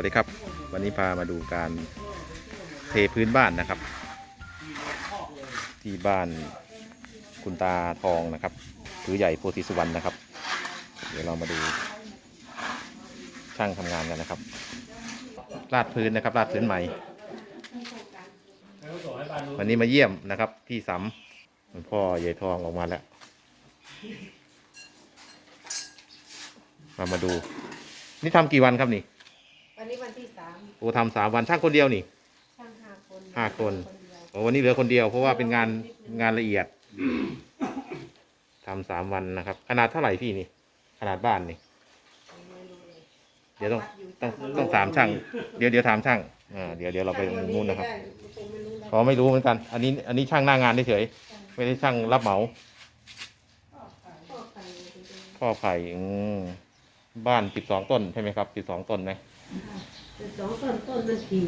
วัสดีครับ วันนี้พามาดูการเทพื้นบ้านนะครับ ที่บ้านคุณตาทองนะครับผือใหญ่โพธิสุวรรณนะครับ เดี๋ยวเรามาดูช่างทำงานกันนะครับลาดพื้นนะครับลาดพื้นใหม่ วันนี้มาเยี่ยมนะครับพี่สำคุณพ่อใหญ่ทองออกมาแล้วมามาดู นี่ทำกี่วันครับนี่ วันนี้วันที่สามโอ้ทำสามวันช่างคนเดียวนี่ ช่างห้าคนห้าคน เดียวโอ้วันนี้เหลือคนเดียวเพราะว่าเป็นงานงานละเอียดทำสามวันนะครับ ขนาดเท่าไหร่พี่นี่ ขนาดบ้านนี่ ไม่รู้เลยเดี๋ยวต้องวัอยู่ต้องต้องถามช่าง เดี๋ยวเดี๋ยวถามช่างอ่าเดี๋ยวเดี๋ยวเราไปตรงนู้นนะครับได้ผมไม่รู้นะเขาไม่รู้เหมือนกัน อันนี้อันนี้ช่างหน้างานเฉยๆไม่ได้ช่างรับเหมาพ่อใครเป็นคนพ่อไผ่อืมบ้านสิบสองต้นใช่ไหมครับสิบสองต้นไหม เป็นสองต้นต้นมันถี่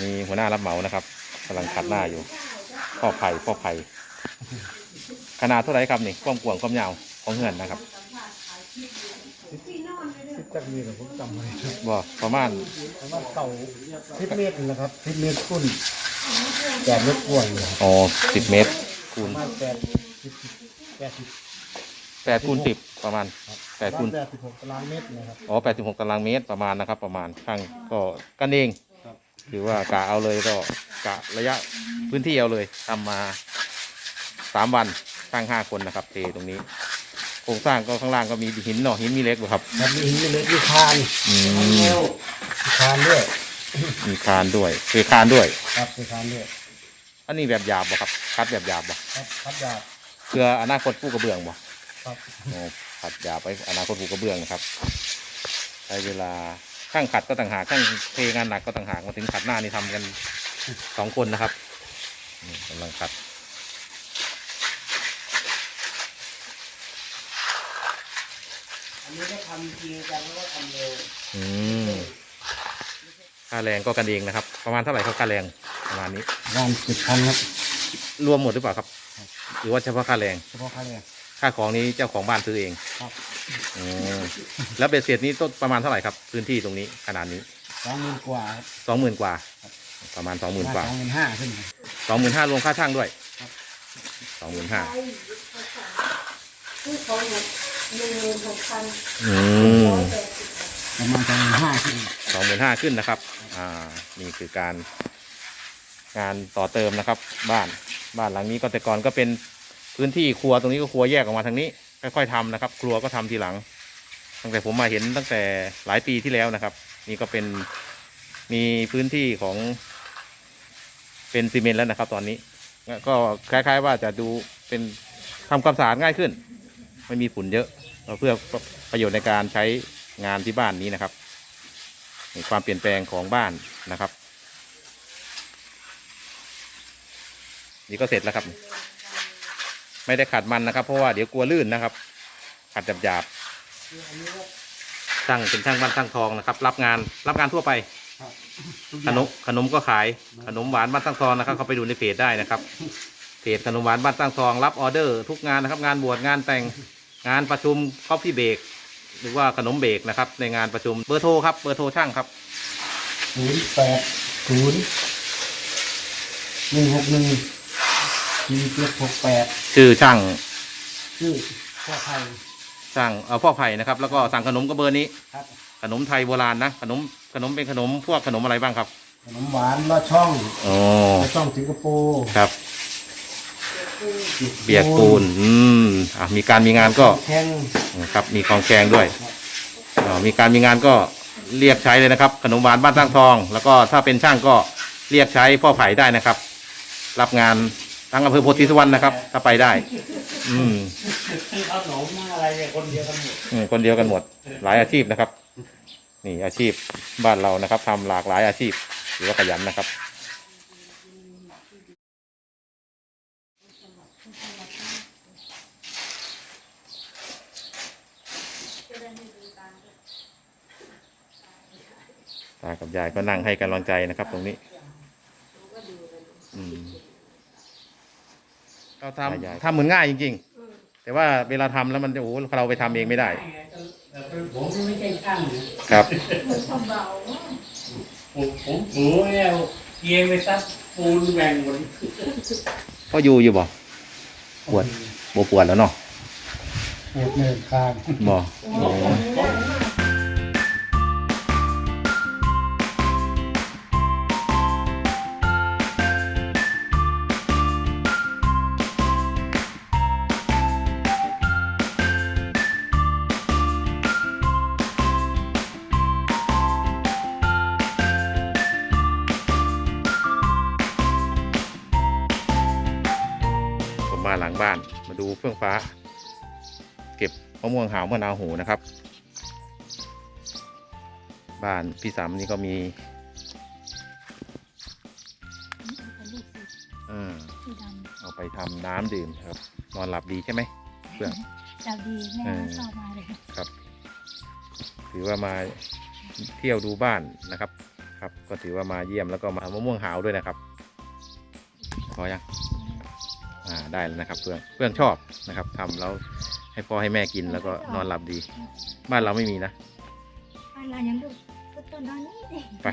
มีหัวหน้ารับเหมานะครับกำลังขัดหน้าอยู่พ่อไผ่พ่อไผ่ขนาดเท่าไหร่ครับนี่ความกว้างความยาวของเงินนะครับสิบจักรเมตรผมจำไม่ได้ครับบ่ประมาณประมาณเต่าสิบเมตรนี่แหละครับสิบเมตรคุณ แปดเมตรกว่าอยู่ครับอ๋อสิบเมตรคูปณระมาณแปดสิบแปดสิบแปดคูณสิบประมาณครับแปดคูณแปดสิบหกตารางเมตรนะครับ อ๋อแปดสิบหกตารางเมตรประมาณนะครับ ประมาณช่างก็กันเองครับ ถือว่ากะเอาเลยก็กะระยะพื้นที่เอาเลยทำมาสามวันช่างห้าคนนะครับเทตรงนี้โครงสร้างก็ข้างล่างก็มีหินเนาะหินมีเหล็กอยู่ครับครับมีหินมีเล็กมีคานอืมมีคานด้วย มีคานด้วยเทคานด้วย ครับมีคานด้วยอันนี้แบบหยาบบ่ครับ คัดแบบหยาบบ่ครับพัดดาบเพื่ออนาคตผู้กระเบื้องบ่ครับโอ้ขัดหยาบไปอนาคตผู้กระเบื้องนะครับใช้เวลาช่างขัดก็ต่างหากช่างเทงานหนักก็ต่างหากมาถึงขัดหน้านี่ทำกันสองคนนะครับนี่กำลังขัดอันนี้ก็ทำจริงจังแล้วก็ทำเร็วอืม ค่าแรงก็กันเองนะครับ ประมาณเท่าไหร่ครับค่าแรงประมาณนี้งานสิบพันครับ รวมหมดหรือเปล่าครับ หรือว่าเฉพาะค่าแรง เฉพาะค่าแรง ค่าของนี้เจ้าของบ้านซื้อเองครับ อืมแล้วเบ็ดเสร็จนี้ต้นประมาณเท่าไหร่ครับพื้นที่ตรงนี้ขนาดนี้สองหมื่นกว่าครับสองหมื่นกว่า ประมาณสองหมื่นกว่าสองหมื่นห้าขึ้นครับ สองหมื่นห้ารวมค่าช่างด้วยครับ สองหมื่นห้าคือของหมดหนึ่งหมื่นหกพันอืมร้อยแปดสิบประมาณสองหมื่นห้าขึ้น สองหมื่นห้าขึ้นนะครับ อ่า นี่คือการงานต่อเติมนะครับ บ้านบ้านหลังนี้ก็แต่ก่อนก็เป็นพื้นที่ครัวตรงนี้ก็ครัวแยกออกมาทางนี้ ค่อยๆทำนะครับ ครัวก็ทำทีหลัง ตั้งแต่ผมมาเห็นตั้งแต่หลายปีที่แล้วนะครับ นี่ก็เป็นมีพื้นที่ของ เป็นซีเมนต์แล้วนะครับ ตอนนี้ก็คล้าย ๆ ว่าจะดูเป็นทำความสะอาดง่ายขึ้น ไม่มีฝุ่นเยอะเพื่อประโยชน์ในการใช้งานที่บ้านนี้นะครับ ความเปลี่ยนแปลงของบ้านนะครับ นี่ก็เสร็จแล้วครับ ไม่ได้ขัดมันนะครับ เพราะว่าเดี๋ยวกลัวลื่นนะครับ ขัดหยาบๆช่างเป็นช่างบ้านช่างทองนะครับ รับงานรับงานทั่วไปขนมขนมก็ขายขนมหวานบ้านตั้งทองนะครับเขาไปดูในเพจได้นะครับเพจขนมหวานบ้านตั้งทอง รับออเดอร์ทุกงานนะครับ งานบวชงานแต่งงานประชุมคอฟฟี่เบรก หรือว่าขนมเบรกนะครับ ในงานประชุมเบอร์โทรครับเบอร์โทรช่างครับศูนย์แปดศูนย์หนึ่งหกหนึ่งสี่เจ็ดหกแปดชื่อช่างชื่อพ่อไทยช่างเอาพ่อไผ่นะครับ แล้วก็สั่งขนมก็เบอร์นี้ ครับขนมไทยโบราณนะขนมขนมเป็นขนมพวกขนมอะไรบ้างครับขนมหวานลอดช่องอ๋อลอดช่องสิงคโปร์ครับ เบียกปูน อืมอะมีการมีงานก็แข้งครับ มีของแกงด้วยอ่ามีการมีงานก็เรียกใช้เลยนะครับ ขนมหวานบ้านตั้งทอง แล้วก็ถ้าเป็นช่างก็เรียกใช้พ่อไผ่ได้นะครับ รับงานทั้งอำเภอโพธิสุวรรณนะครับ ถ้าไปได้ อืมขนมอะไรเนี่ยคนเดียวกันหมดอืมคนเดียวกันหมด หลายอาชีพนะครับ นี่อาชีพบ้านเรานะครับทำหลากหลายอาชีพหรือว่าขยันนะครับ ตากับยายก็นั่งให้กำลังใจนะครับ ตรงนี้อืมเราทำทำเหมือนง่ายจริงเออๆแต่ว่าเวลาทำแล้วมันจะโอ้โหเราไปทำเองไม่ได้ ผมไม่ใช่ช่างนะครับมันทำเบาเนอะผมผมถูแล้วเกียงไปซักปูนแบ่งหมดก็อยู่อยู่บ่ปวดบปวดแล้วเนาะปวดเนินข้างบ่โอ้ งบ้าน มาดูเฟื่องฟ้า เก็บมะม่วงหาวมะนาวหูนะครับ บ้านพี่สามนี่ก็มีลูกสีเออสีดเอาไปทำน้ำดื่มครับ นอนหลับดีใช่ไหมเพื่อนำจับดีแม่เออชอบมาเลยครับ ถือว่ามาเที่ยวดูบ้านนะครับ ครับ ก็ถือว่ามาเยี่ยมแล้วก็มามะม่วงหาวด้วยนะครับพอยังอ่า ได้แล้วนะครับเพื่อนเพื่อนชอบนะครับทำแล้วให้พ่อให้แม่กินแล้วก็นอนหลับดี บ้านเราไม่มีนะ บ้านเรายังดูต้นตอนนี้เองไป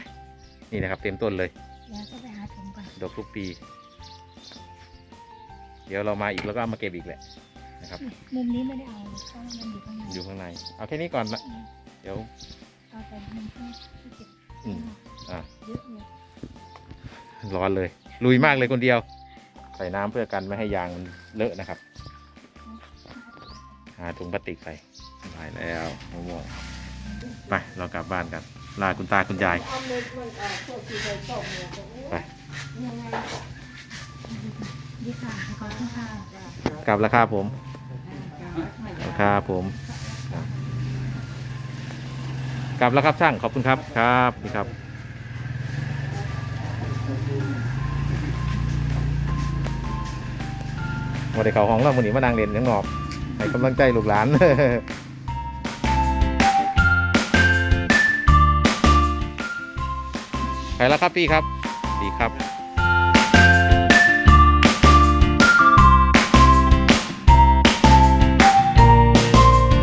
นี่นะครับ เต็มต้นเลย เดี๋ยวก็ไปหาถุงก่อนดอกทุกปี เดี๋ยวเรามาอีกแล้วก็เอามาเก็บอีกแหละนะครับ มุมนี้ไม่ได้เอาเพราะว่ามันอยู่ข้างในอยู่ข้างใน เอาแค่นี้ก่อนละเดี๋ยว เอาแต่มุมที่ที่เก็บอืม อ่าเยอะเลยร้อนเลย ลุยมากเลยคนเดียวใส่น้ำเพื่อกันไม่ให้ยางเลอะนะครับ หาถุงพลาสติกใส่ได้แล้วมะม่วงไปเรากลับบ้านกันลาคุณตาคุณยายไปกลับแล้วครับผมครับผม กลับแล้วครับช่างขอบคุณครับครับนี่ครับ มาได้เขาห้องเราวันนี้มานั่งเรียนยังนอกให้กำลังใจลูกหลานไปแล้วครับพี่ครับ ดีครับ